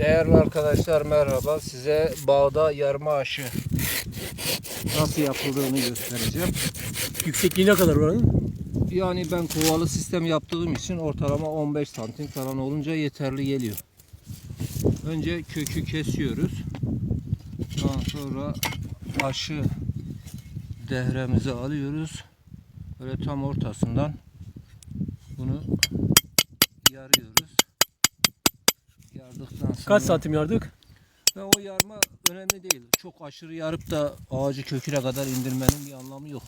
Değerli arkadaşlar merhaba. Size bağda yarma aşı nasıl yapıldığını göstereceğim. Yüksekliği ne kadar oranın? Yani ben kovalı sistem yaptığım için ortalama 15 santim falan olunca yeterli geliyor. Önce kökü kesiyoruz. Daha sonra aşı dehremizi alıyoruz. Böyle tam ortasından bunu yarıyoruz. Yardıktan sonra... Kaç santim yardık? Ve o yarma önemli değil. Çok aşırı yarıp da ağacı köküne kadar indirmenin bir anlamı yok.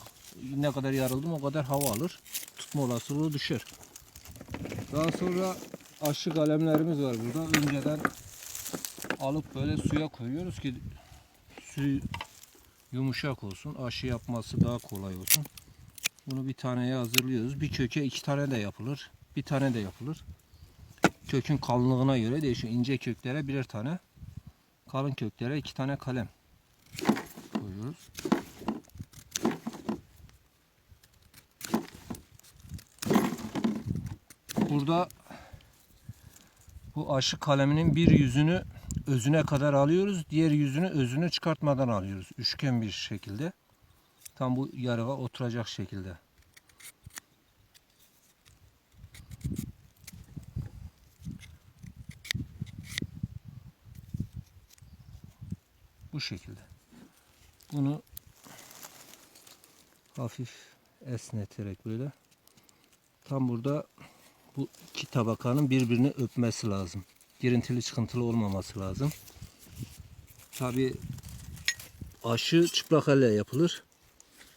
Ne kadar yarıldım o kadar hava alır. Tutma olasılığı düşer. Daha sonra aşı kalemlerimiz var burada. Önceden alıp böyle suya koyuyoruz ki suyu yumuşak olsun. Aşı yapması daha kolay olsun. Bunu bir taneye hazırlıyoruz. Bir köke iki tane de yapılır. Bir tane de yapılır. Kökün kalınlığına göre değişiyor. İnce köklere birer tane kalın köklere iki tane kalem koyuyoruz. Burada bu aşı kaleminin bir yüzünü özüne kadar alıyoruz. Diğer yüzünü özünü çıkartmadan alıyoruz. Üçgen bir şekilde. Tam bu yarığa oturacak şekilde. Şekilde. Bunu hafif esneterek böyle tam burada bu iki tabakanın birbirini öpmesi lazım. Girintili çıkıntılı olmaması lazım. Tabi aşı çıplak elle yapılır.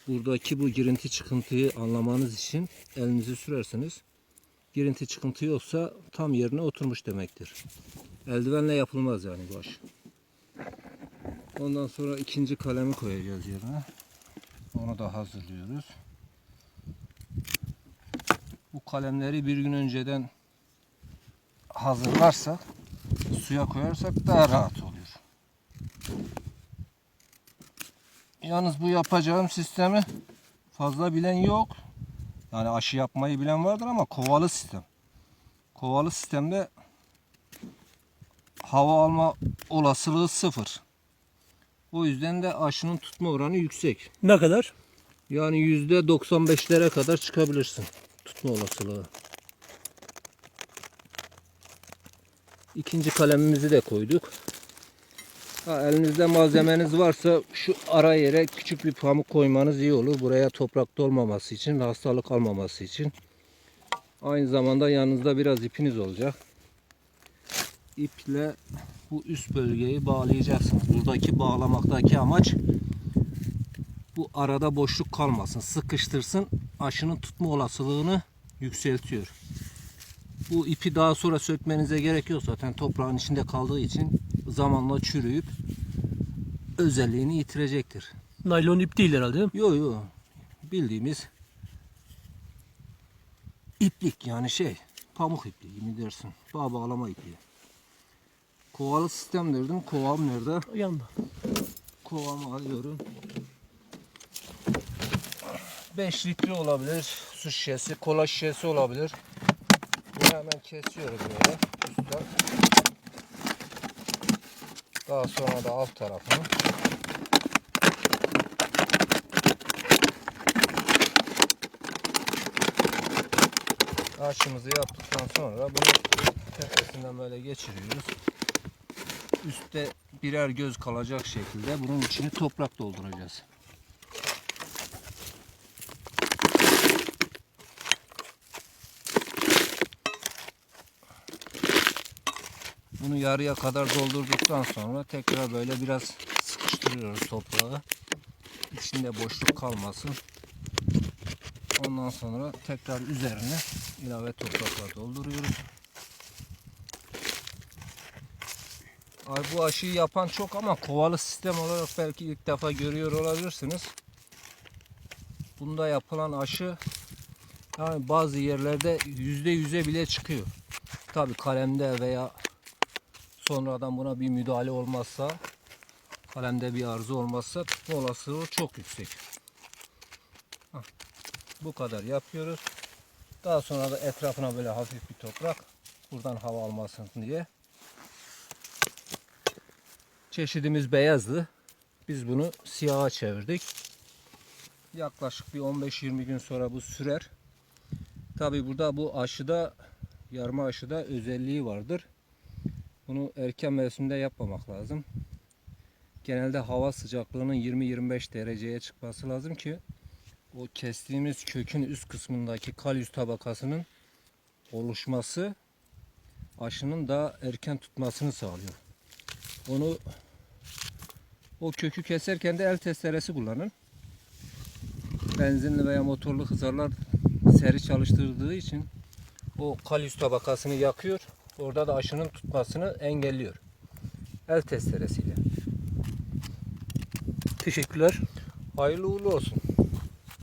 Buradaki bu girinti çıkıntıyı anlamanız için elinizi sürersiniz. Girinti çıkıntı yoksa tam yerine oturmuş demektir. Eldivenle yapılmaz yani bu aşı. Ondan sonra ikinci kalemi koyacağız yerine. Onu da hazırlıyoruz. Bu kalemleri bir gün önceden hazırlarsak, suya koyarsak daha rahat oluyor. Yalnız bu yapacağım sistemi fazla bilen yok. Yani aşı yapmayı bilen vardır ama kovalı sistem. Kovalı sistemde hava alma olasılığı sıfır. O yüzden de aşının tutma oranı yüksek. Ne kadar? Yani yüzde 95'lere kadar çıkabilirsin tutma olasılığı. İkinci kalemimizi de koyduk. Ha, elinizde malzemeniz varsa şu ara yere küçük bir pamuk koymanız iyi olur. Buraya toprak dolmaması için ve hastalık almaması için. Aynı zamanda yanınızda biraz ipiniz olacak. İple bu üst bölgeyi bağlayacaksınız. Buradaki bağlamaktaki amaç bu arada boşluk kalmasın. Sıkıştırsın. Aşının tutma olasılığını yükseltiyor. Bu ipi daha sonra sökmenize gerek yok zaten toprağın içinde kaldığı için zamanla çürüyüp özelliğini yitirecektir. Naylon ip değil herhalde. değil mi? Yo yo bildiğimiz iplik yani şey pamuk ipliği mi dersin bağ bağlama ipliği. Kovalı sistem derdim. Kovam nerede? Yanında. Kovamı alıyorum. 5 litre olabilir su şişesi, kola şişesi olabilir. Bunu hemen kesiyorum böyle üstten. Daha sonra da alt tarafını. Aşımızı yaptıktan sonra bunu tepesinden böyle geçiriyoruz. Üstte birer göz kalacak şekilde bunun içini toprak dolduracağız. Bunu yarıya kadar doldurduktan sonra tekrar böyle biraz sıkıştırıyoruz toprağı. İçinde boşluk kalmasın. Ondan sonra tekrar üzerine ilave toprakla dolduruyoruz. Ay bu aşıyı yapan çok ama kovalı sistem olarak belki ilk defa görüyor olabilirsiniz. Bunda yapılan aşı yani bazı yerlerde yüzde yüze bile çıkıyor. Tabi kalemde veya sonradan buna bir müdahale olmazsa kalemde bir arıza olmazsa tutma olasılığı çok yüksek. Bu kadar yapıyoruz. Daha sonra da etrafına böyle hafif bir toprak buradan hava almasın diye Çeşidimiz beyazdı. Biz bunu siyaha çevirdik. Yaklaşık bir 15-20 gün sonra bu sürer. Tabi burada bu aşıda yarma aşıda özelliği vardır. Bunu erken mevsimde yapmamak lazım. Genelde hava sıcaklığının 20-25 dereceye çıkması lazım ki o kestiğimiz kökün üst kısmındaki kalyus tabakasının oluşması aşının daha erken tutmasını sağlıyor. Onu o kökü keserken de el testeresi kullanın. Benzinli veya motorlu hızarlar seri çalıştırdığı için o kalyus tabakasını yakıyor. Orada da aşının tutmasını engelliyor. El testeresiyle. Teşekkürler. Hayırlı uğurlu olsun.